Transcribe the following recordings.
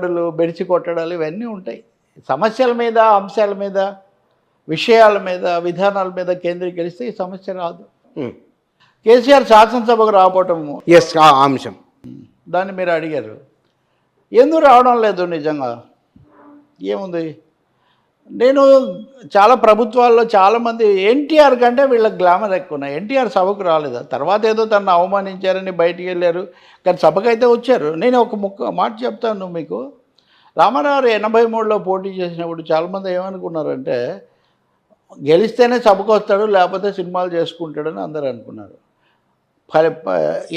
దాడులు బెడిచి కొట్టడాలు ఇవన్నీ ఉంటాయి. సమస్యల మీద అంశాల మీద విషయాల మీద విధానాల మీద కేంద్రీకరిస్తే ఈ సమస్య రాదు. కేసీఆర్ శాసనసభకు రాకపోవటము ఎస్ అంశం. దాన్ని మీరు అడిగారు. ఎందుకు రావడం లేదు నిజంగా? ఏముంది? నేను చాలా ప్రభుత్వాల్లో చాలామంది ఎన్టీఆర్ కంటే వీళ్ళ గ్లామర్ ఎక్కువ ఉన్నాయి. ఎన్టీఆర్ సభకు రాలేదు. తర్వాత ఏదో తను అవమానించారని బయటికి వెళ్ళారు. కానీ సభకు అయితే వచ్చారు. నేను ఒక ముక్క మాట చెప్తాను మీకు. రామారావు ఎనభై మూడులో పోటీ చేసినప్పుడు చాలామంది ఏమనుకున్నారంటే గెలిస్తేనే సభకు వస్తాడు లేకపోతే సినిమాలు చేసుకుంటాడని అందరూ అనుకున్నారు. ఫలి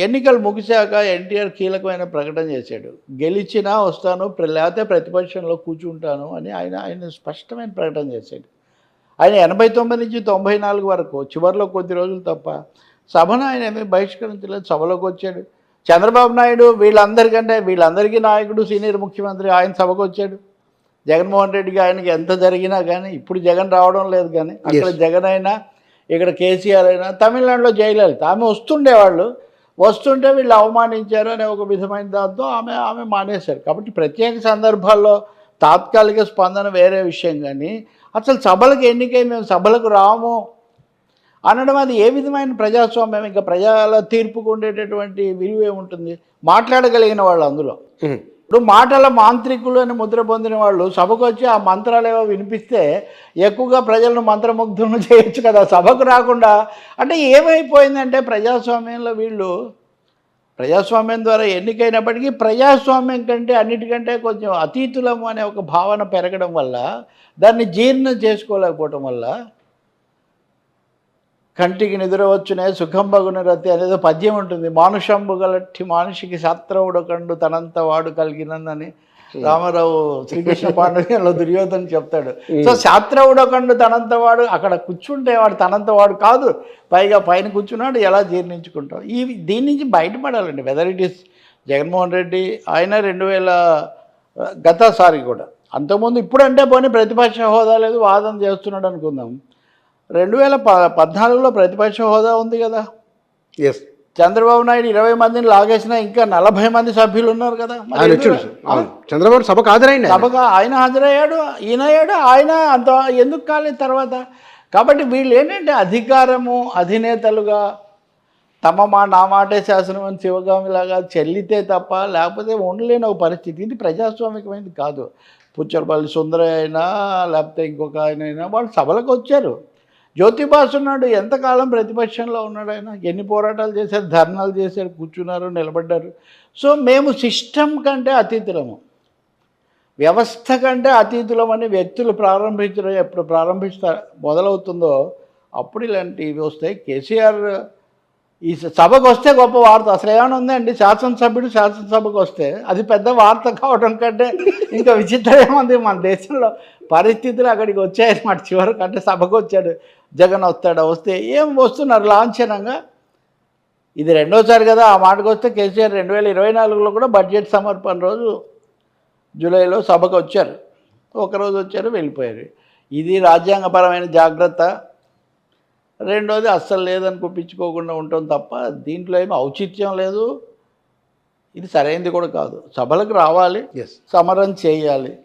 ఎన్నికలు ముగిశాక ఎన్టీఆర్ కీలకమైన ప్రకటన చేశాడు. గెలిచినా వస్తాను లేకపోతే ప్రతిపక్షంలో కూర్చుంటాను అని ఆయన ఆయన స్పష్టమైన ప్రకటన చేశాడు. ఆయన ఎనభై తొమ్మిది నుంచి తొంభై నాలుగు వరకు చివరిలో కొద్ది రోజులు తప్ప సభను ఆయన ఏమీ బహిష్కరించలేదు సభలోకి వచ్చాడు. చంద్రబాబు నాయుడు వీళ్ళందరికంటే వీళ్ళందరికీ నాయకుడు సీనియర్ ముఖ్యమంత్రి ఆయన సభకు వచ్చాడు. జగన్మోహన్ రెడ్డికి ఆయనకి ఎంత జరిగినా కానీ ఇప్పుడు జగన్ రావడం లేదు కానీ అక్కడ జగన్ అయినా ఇక్కడ కేసీఆర్ అయినా తమిళనాడులో జయలలిత ఆమె వస్తుండేవాళ్ళు. వస్తుంటే వీళ్ళు అవమానించారు అనే ఒక విధమైన దాంతో ఆమె ఆమె మానేశారు. కాబట్టి ప్రత్యేక సందర్భాల్లో తాత్కాలిక స్పందన వేరే విషయం కానీ అసలు సభలకు ఎన్నికై మేము సభలకు రాము అనడం అది ఏ విధమైన ప్రజాస్వామ్యం? ఇంకా ప్రజల తీర్పుకు ఉండేటటువంటి విలువ ఏముంటుంది? మాట్లాడగలిగిన వాళ్ళు అందులో. ఇప్పుడు మాటల మాంత్రికులు అని ముద్ర పొందిన వాళ్ళు సభకు వచ్చి ఆ మంత్రాలు ఏవో వినిపిస్తే ఎక్కువగా ప్రజలను మంత్రముగ్ధులను చేయొచ్చు కదా సభకు రాకుండా. అంటే ఏమైపోయిందంటే ప్రజాస్వామ్యంలో వీళ్ళు ప్రజాస్వామ్యం ద్వారా ఎన్నికైనప్పటికీ ప్రజాస్వామ్యం కంటే అన్నిటికంటే కొంచెం అతీతులము అనే ఒక భావన పెరగడం వల్ల దాన్ని జీర్ణం చేసుకోలేకపోవటం వల్ల కంటికి నిద్ర వచ్చునే సుఖం బగున రతి అనేది పద్యం ఉంటుంది. మానుషంబు గలట్టి మానుషికి శాస్త్రవుడు కండు తనంత వాడు కలిగినని రామారావు శ్రీకృష్ణ పాండవ్యంలో దుర్యోధన చెప్తాడు. సో శాస్త్రవుడు కండు తనంత వాడు అక్కడ కూర్చుంటే వాడు తనంత వాడు కాదు. పైగా పైన కూర్చున్నాడు ఎలా జీర్ణించుకుంటాం ఈ దీని నుంచి బయటపడాలండి. Whether it is Jaganmohan Reddy ఆయన రెండు వేల గతసారి కూడా. అంతకుముందు ఇప్పుడంటే పోనీ ప్రతిపక్ష హోదా లేదు వాదన చేస్తున్నాడు అనుకుందాం. రెండు వేల ప పద్నాలుగులో ప్రతిపక్ష హోదా ఉంది కదా. ఎస్ చంద్రబాబు నాయుడు ఇరవై మందిని లాగేసిన ఇంకా నలభై మంది సభ్యులు ఉన్నారు కదా. ఆయన చంద్రబాబు సభకు హాజరైంది. సభగా ఆయన హాజరయ్యాడు ఈయన అయ్యాడు ఆయన అంత ఎందుకు కాలేదు తర్వాత? కాబట్టి వీళ్ళు ఏంటంటే అధికారము అధినేతలుగా తమ మా నా మాటే శాసనం అని శివగామిలాగా చెల్లితే తప్ప లేకపోతే ఉండలేని ఒక పరిస్థితి. ఇది ప్రజాస్వామికమైనది కాదు. పుచ్చరపల్లి సుందరయ్య అయినా లేకపోతే ఇంకొక ఆయన అయినా వాళ్ళు సభలకు వచ్చారు. జ్యోతిబాస్ ఉన్నాడు ఎంతకాలం ప్రతిపక్షంలో ఉన్నాడు ఆయన? ఎన్ని పోరాటాలు చేశారు ధర్నాలు చేశారు కూర్చున్నారు నిలబడ్డారు. సో మేము సిస్టమ్ కంటే అతీతులము. వ్యవస్థ కంటే అతీతులమని వ్యక్తులు ప్రారంభించడం ఎప్పుడు ప్రారంభిస్తా మొదలవుతుందో అప్పుడు ఇలాంటివి వస్తాయి. కేసీఆర్ ఈ సభకు వస్తే గొప్ప వార్త. అసలు ఏమైనా ఉందండి? శాసనసభ్యుడు శాసనసభకు వస్తే అది పెద్ద వార్త కావడం కంటే ఇంకా విచిత్రం ఏముంది మన దేశంలో పరిస్థితులు అక్కడికి వచ్చాయన్నమాట. చివరికి అంటే సభకు వచ్చాడు. జగన్ వస్తాడు? వస్తే ఏం వస్తున్నారు లాంఛనంగా? ఇది రెండోసారి కదా ఆ మాటకు వస్తే కేసీఆర్ రెండు వేల ఇరవై నాలుగులో కూడా బడ్జెట్ సమర్పణ రోజు జూలైలో సభకు వచ్చారు. ఒకరోజు వచ్చారు వెళ్ళిపోయారు. ఇది రాజ్యాంగపరమైన జాగ్రత్త. రెండోది అస్సలు లేదని కుప్పించుకోకుండా ఉండటం తప్ప దీంట్లో ఏమి ఔచిత్యం లేదు. ఇది సరైనది కూడా కాదు. సభలకు రావాలి ఎస్ సమరం చేయాలి.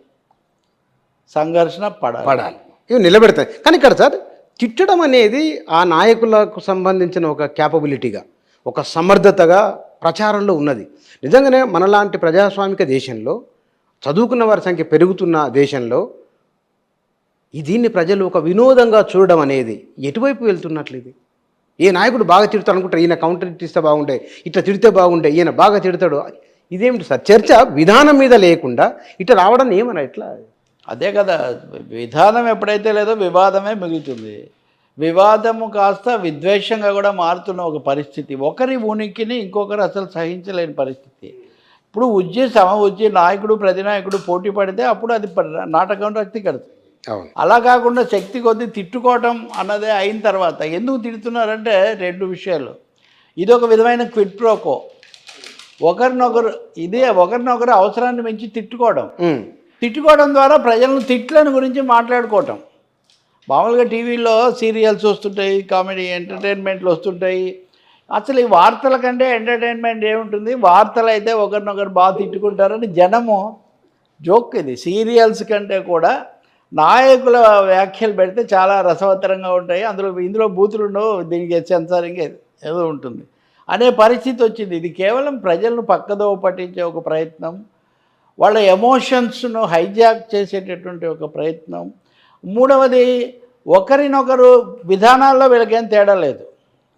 సంఘర్షణ పడాలి. పడాలి. ఇవి నిలబెడతాయి. కానీ ఇక్కడ సార్ తిట్టడం అనేది ఆ నాయకులకు సంబంధించిన ఒక క్యాపబిలిటీగా ఒక సమర్థతగా ప్రచారంలో ఉన్నది. నిజంగానే మనలాంటి ప్రజాస్వామిక దేశంలో చదువుకున్న వారి సంఖ్య పెరుగుతున్న దేశంలో దీన్ని ప్రజలు ఒక వినోదంగా చూడడం అనేది ఎటువైపు వెళ్తున్నట్లు ఇది? ఏ నాయకుడు బాగా తిడతాడు అనుకుంటారు ఈయన కౌంటర్ ఇస్తే బాగుండే ఇట్లా తిడితే బాగుండే ఈయన బాగా తిడతాడు ఇదేమిటి సార్? చర్చ విధానం మీద లేకుండా ఇట్లా రావడం ఏమన్నా ఇట్లా అదే కదా విధానం ఎప్పుడైతే లేదో వివాదమే మిగులుతుంది. వివాదము కాస్త విద్వేషంగా కూడా మారుతున్న ఒక పరిస్థితి. ఒకరి ఉనికిని ఇంకొకరు అసలు సహించలేని పరిస్థితి. ఇప్పుడు ఉజ్జి సమ ఉజ్జి నాయకుడు ప్రతినాయకుడు పోటీ పడితే అప్పుడు అది నాటకం రక్తి కడుతుంది అలా కాకుండా శక్తి కొద్దీ తిట్టుకోవటం అన్నదే అయిన తర్వాత ఎందుకు తిడుతున్నారంటే రెండు విషయాలు. ఇది ఒక విధమైన క్విట్ ప్రోకో. ఒకరినొకరు ఇదే ఒకరినొకరు అవసరాన్ని మించి తిట్టుకోవడం. తిట్టుకోవడం ద్వారా ప్రజలను తిట్లని గురించి మాట్లాడుకోవటం. మామూలుగా టీవీలో సీరియల్స్ వస్తుంటాయి కామెడీ ఎంటర్టైన్మెంట్లు వస్తుంటాయి. అసలు ఈ వార్తల కంటే ఎంటర్టైన్మెంట్ ఏముంటుంది? వార్తలు అయితే ఒకరినొకరు బాగా తిట్టుకుంటారని జనము జోక్ ఇది. సీరియల్స్ కంటే కూడా నాయకుల వ్యాఖ్యలు పెడితే చాలా రసవత్తరంగా ఉంటాయి. అందులో ఇందులో బూతులు ఉండవు దీనికి సెన్సారింగ్ ఏదో ఉంటుంది. అనే పరిస్థితి వచ్చింది. ఇది కేవలం ప్రజలను పక్కదో పట్టించే ఒక ప్రయత్నం. వాళ్ళ ఎమోషన్స్ను హైజాక్ చేసేటటువంటి ఒక ప్రయత్నం. మూడవది ఒకరినొకరు విధానాల్లో వీళ్ళకేం తేడా లేదు.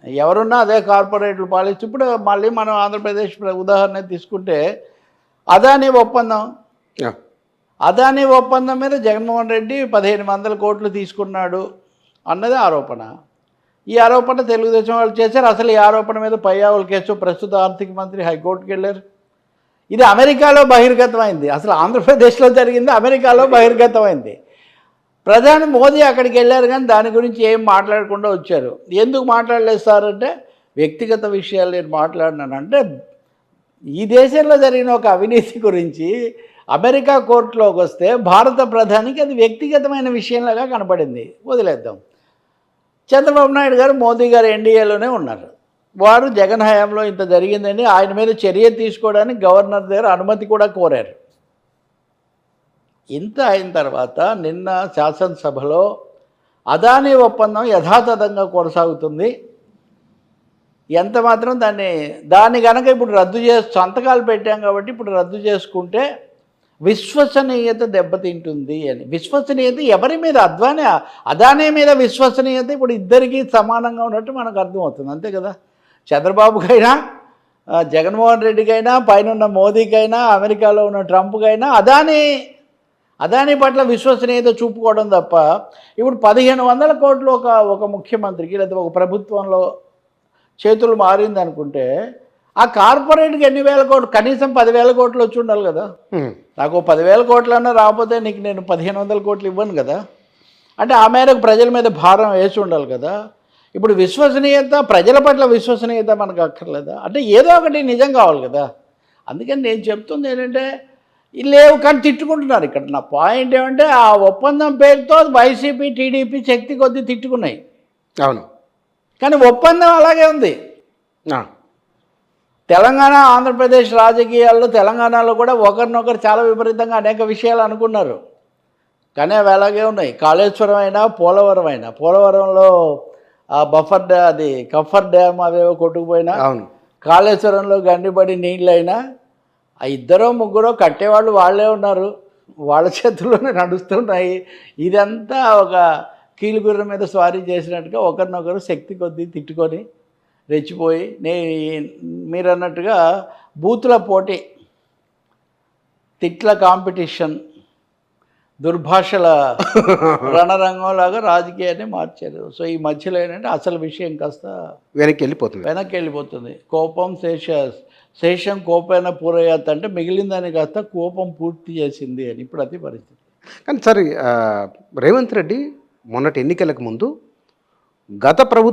ఎవరున్నా అదే కార్పొరేట్లు పాలిస్తూ ఇప్పుడు మళ్ళీ మనం ఆంధ్రప్రదేశ్ ప్ర- ఉదాహరణ తీసుకుంటే అదానీ ఒప్పందం. అదానీ ఒప్పందం మీద జగన్మోహన్ రెడ్డి పదిహేను వందల కోట్లు తీసుకున్నాడు అన్నది ఆరోపణ. ఈ ఆరోపణ తెలుగుదేశం వాళ్ళు చేశారు. అసలు ఈ ఆరోపణ మీద పయ్యావుల కేసు ప్రస్తుత ఆర్థిక మంత్రి హైకోర్టుకి వెళ్ళారు. ఇది అమెరికాలో బహిర్గతమైంది. అసలు ఆంధ్రప్రదేశ్లో జరిగింది అమెరికాలో బహిర్గతమైంది. ప్రధాని మోదీ అక్కడికి వెళ్ళారు కానీ దాని గురించి ఏం మాట్లాడకుండా వచ్చారు. ఎందుకు మాట్లాడలేదు సార్ అంటే వ్యక్తిగత విషయాలు నేను మాట్లాడినాను అంటే ఈ దేశంలో జరిగిన ఒక అవినీతి గురించి అమెరికా కోర్టులోకి వస్తే భారత ప్రధానికి అది వ్యక్తిగతమైన విషయంలాగా కనపడింది. వదిలేద్దాం. చంద్రబాబు నాయుడు గారు మోదీ గారు ఎన్డీఏలోనే ఉన్నారు. వారు జగన్ హయాంలో ఇంత జరిగిందని ఆయన మీద చర్య తీసుకోవడానికి గవర్నర్ దగ్గర అనుమతి కూడా కోరారు. ఇంత అయిన తర్వాత నిన్న శాసనసభలో అదానీ ఒప్పందం యథాతథంగా కొనసాగుతుంది. ఎంత మాత్రం దాన్ని దాన్ని కనుక ఇప్పుడు రద్దు చేసి సంతకాలు పెట్టాం కాబట్టి ఇప్పుడు రద్దు చేసుకుంటే విశ్వసనీయత దెబ్బతింటుంది అని. విశ్వసనీయత ఎవరి మీద? అద్వానే అదానీ మీద విశ్వసనీయత ఇప్పుడు ఇద్దరికీ సమానంగా ఉన్నట్టు మనకు అర్థమవుతుంది. అంతే కదా? చంద్రబాబుకైనా జగన్మోహన్ రెడ్డికైనా పైన ఉన్న మోదీకైనా అమెరికాలో ఉన్న ట్రంప్కైనా అదానీ అదాని పట్ల విశ్వసనీయత చూపుకోవడం తప్ప ఇప్పుడు పదిహేను వందల కోట్లు ఒక ఒక ముఖ్యమంత్రికి లేదా ఒక ప్రభుత్వంలో చేతులు మారింది అనుకుంటే ఆ కార్పొరేట్కి ఎన్ని వేల కోట్లు? కనీసం పదివేల కోట్లు వచ్చి ఉండాలి కదా. నాకు పదివేల కోట్లన్నా రాకపోతే నీకు నేను పదిహేను వందల కోట్లు ఇవ్వను కదా. అంటే ఆ మేరకు ప్రజల మీద భారం వేసి ఉండాలి కదా. ఇప్పుడు విశ్వసనీయత ప్రజల పట్ల విశ్వసనీయత మనకు అక్కర్లేదా? అంటే ఏదో ఒకటి నిజం కావాలి కదా. అందుకని నేను చెప్తుంది ఏంటంటే లేవు కానీ తిట్టుకుంటున్నారు ఇక్కడ. నా పాయింట్ ఏమంటే ఆ ఒప్పందం పేరుతో వైసీపీ టీడీపీ శక్తి కొద్దీ తిట్టుకున్నాయి. అవును. కానీ ఒప్పందం అలాగే ఉంది. తెలంగాణ ఆంధ్రప్రదేశ్ రాజకీయాల్లో తెలంగాణలో కూడా ఒకరినొకరు చాలా విపరీతంగా అనేక విషయాలు అనుకున్నారు. కానీ అవి అలాగే ఉన్నాయి. కాళేశ్వరం అయినా పోలవరం అయినా. పోలవరంలో ఆ బఫర్ డ్యా అది కఫర్ డ్యామ్ అవేవో కొట్టుకుపోయినా అవును. కాళేశ్వరంలో గండిపడి నీళ్ళైనా ఆ ఇద్దరో ముగ్గురో కట్టేవాళ్ళు వాళ్ళే ఉన్నారు. వాళ్ళ చేతుల్లోనే నడుస్తున్నాయి. ఇదంతా ఒక కీలుగుర్ర మీద స్వారీ చేసినట్టుగా ఒకరినొకరు శక్తి కొద్దీ తిట్టుకొని రెచ్చిపోయి నే మీరు అన్నట్టుగా బూతుల పోటీ తిట్ల కాంపిటీషన్ దుర్భాషల రణరంగంలాగా రాజకీయాన్ని మార్చారు. సో ఈ మధ్యలో ఏంటంటే అసలు విషయం కాస్త వెనక్కి వెళ్ళిపోతుంది. వెనక్కి వెళ్ళిపోతుంది. కోపం శేష శేషం కోపైన పూరయ్యాత అంటే మిగిలిందని కాస్త కోపం పూర్తి చేసింది అని ఇప్పుడు అది పరిస్థితి. కానీ సరే రేవంత్ రెడ్డి మొన్నటి ఎన్నికలకు ముందు గత ప్రభుత్వం